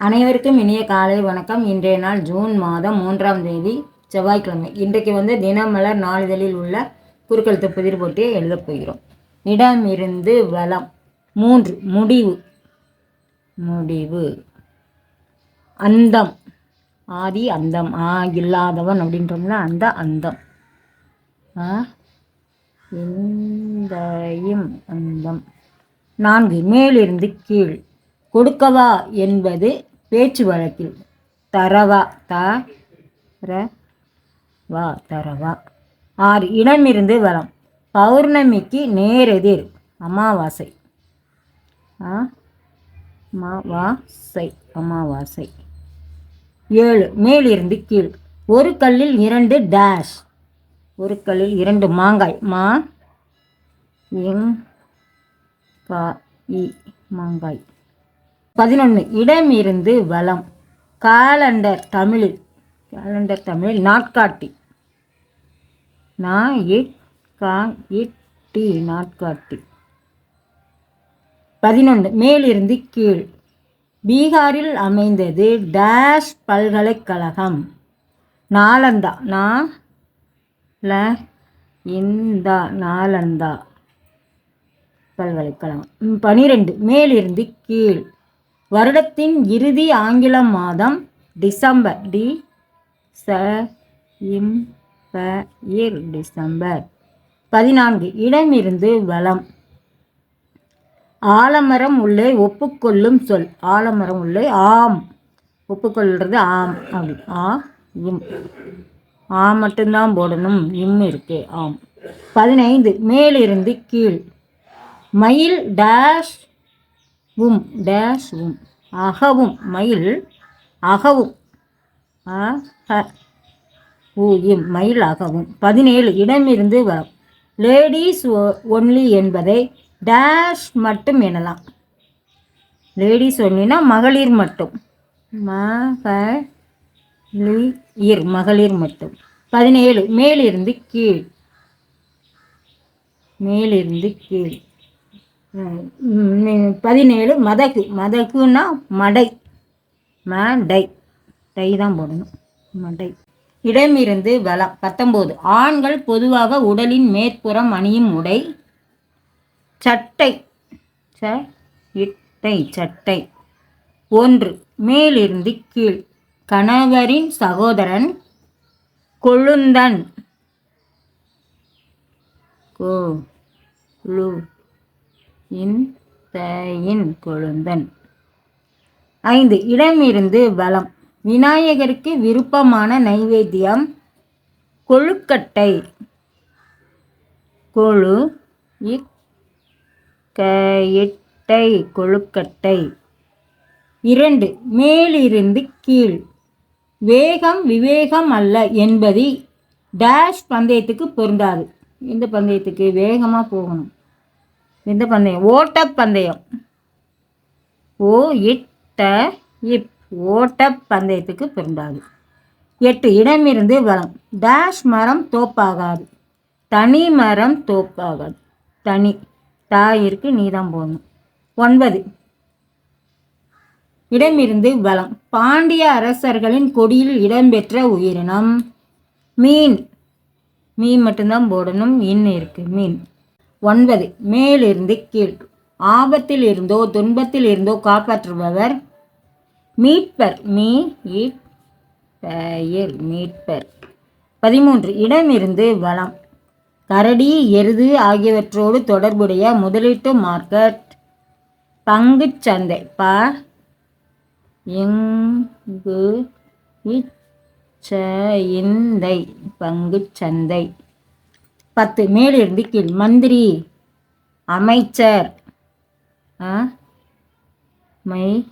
அனைவருக்கும் இனிய காலை வணக்கம். இன்றைய நாள் ஜூன் மாதம் மூன்றாம் தேதி செவ்வாய்க்கிழமை. இன்றைக்கு வந்து தினமலர் நாளிதழில் உள்ள குறுக்கெழுத்து புதிர் போட்டியை எழுதப் போகிறோம். இடமிருந்து வளம். மூன்று முடிவு. முடிவு. அந்தம். ஆதி அந்தம். ஆ இல்லாதவன் அப்படின்றோம்னா அந்த அந்தம். ஆ இந்தயும் அந்தம். நான்கு மேலிருந்து கீழ். கொடுக்கவா என்பது பேச்சு வழக்கில். தரவா த ர வா தரவா. ஆறு இடமிருந்து வளம் பௌர்ணமிக்கு நேரெதிர். அமாவாசை. ஆ அமாவாசை அமாவாசை. ஏழு மேலிருந்து கீழ். ஒரு கல்லில் இரண்டு டேஷ். ஒரு கல்லில் இரண்டு மாங்காய். மா எங் கா இ மாங்காய். பதினொன்று இடமிருந்து வளம். காலண்டர் தமிழில் காலண்டர் தமிழில் நாட்காட்டி. நா இட் கா இட் டி நாட்காட்டி. பதினொன்று மேலிருந்து கீழ். பீகாரில் அமைந்தது டேஷ் பல்கலைக்கழகம். நாலந்தா நா ல இந்தா நாலந்தா பல்கலைக்கழகம். ம், பனிரெண்டு மேலிருந்து கீழ். வருடத்தின் இறுதி ஆங்கில மாதம் டிசம்பர் டி ச இம் ப இர் டிசம்பர். பதினான்கு இடமிருந்து வளம். ஆலமரம் உள்ளே ஒப்புக்கொள்ளும் சொல். ஆலமரம் உள்ளே ஆம். ஒப்புக்கொள்கிறது ஆம். அப்படி. ஆ இம். ஆ மட்டும்தான் போடணும். இம் இருக்கு. ஆம். பதினைந்து மேலிருந்து கீழ். மயில் டேஷ் உம் டேஷ் உம். அகவும் மயில் அகவும். அஹ ஊ இம் மயில் அகவும். பதினேழு இடமிருந்து வரும் லேடிஸ் ஒன்லி என்பதை டேஷ் மட்டும் எனலாம். லேடிஸ் ஒன்லினா மகளிர் மட்டும். மகளிர் மகளிர் மட்டும். பதினேழு மேலிருந்து கீழ். மேலிருந்து கீழ். பதினேழு மதகு மதகுன்னா மடை. மடை. டை தான் போடணும். மடை. இடமிருந்து வளம். பத்தொம்போது. ஆண்கள் பொதுவாக உடலின் மேற்புறம் அணியும் உடை. சட்டை. ச இட்டை சட்டை. ஒன்று. மேலிருந்து கீழ். கணவரின் சகோதரன் கொழுந்தன். கோ இன் தயின் கொழுந்தன். ஐந்து இடமிருந்து வலம் விநாயகருக்கு விருப்பமான நைவேத்தியம் கொழுக்கட்டை. கொழு இட்டை கொழுக்கட்டை. இரண்டு மேலிருந்து கீழ். வேகம் விவேகம் அல்ல என்பது டேஷ் பந்தயத்துக்கு பொருந்தாது. இந்த பந்தயத்துக்கு? வேகமாக போகணும். இந்த பந்தயம் ஓட்டப்பந்தயம் ஓ இட்ட இப் ஓட்ட பந்தயத்துக்கு பிறந்தாது. எட்டு இடமிருந்து வளம். டேஷ் மரம் தோப்பாகாது. தனி மரம் தோப்பாகாது. தனி. தாயிற்கு நீதான் போகணும் ஒன்பது. இடமிருந்து வளம். பாண்டிய அரசர்களின் கொடியில் இடம்பெற்ற உயிரினம். மீன். மீன் மட்டும்தான் போடணும். இன் இருக்குது மீன். ஒன்பது. மேலிருந்து கீழ். ஆபத்தில் இருந்தோ துன்பத்தில் இருந்தோ காப்பாற்றுபவர். மீட்பர் மீ இட் பெயர் மீட்பர். பதிமூன்று. இடமிருந்து வளம். கரடி எருது ஆகியவற்றோடு தொடர்புடைய முதலீட்டு மார்க்கெட். பங்குச் சந்தை. ப எங்கு இச்சந்தை பங்குச் சந்தை. பத்து மேலிருந்து கீழ். மந்திரி அமைச்சர் ஆ மை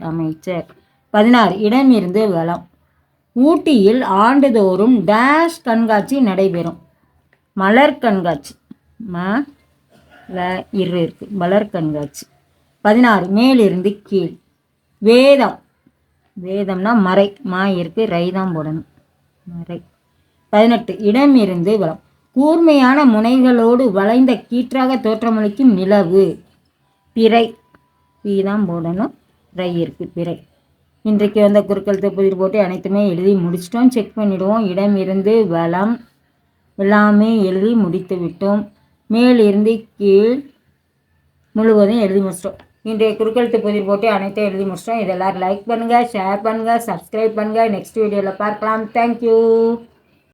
அமைச்சர். பதினாறு இடமிருந்து வளம். ஊட்டியில் ஆண்டுதோறும் டேஷ் கண்காட்சி நடைபெறும். மலர் கண்காட்சி. ம ல இரு இருக்கு. மலர் கண்காட்சி. பதினாறு மேலிருந்து கீழ். வேதம். வேதம்னா மறை. மா இருக்கு. ரை தான் போடணும். மறை. பதினெட்டு. இடமிருந்து வளம் கூர்மையான முனைகளோடு வளைந்த கீற்றாக தோற்றமளிக்கும் நிலவு. பிறை. பி தான் போடணும். ரை இருக்குது பிறை. இன்றைக்கு வந்த குறுக்கெழுத்து புதிர் போட்டு அனைத்துமே எழுதி முடிச்சிட்டோம். செக் பண்ணிவிடுவோம் இடம் இருந்து வளம் எல்லாமே எழுதி முடித்து விட்டோம். மேலிருந்து கீழ் முழுவதும் எழுதி முடிச்சிட்டோம். இன்றைய குறுக்கெழுத்து புதிர் போட்டு அனைத்தையும் எழுதி முடிச்சிட்டோம். இதெல்லாம் லைக் பண்ணுங்கள் ஷேர் பண்ணுங்கள் சப்ஸ்கிரைப் பண்ணுங்கள் நெக்ஸ்ட் வீடியோவில் பார்க்கலாம். தேங்க்யூ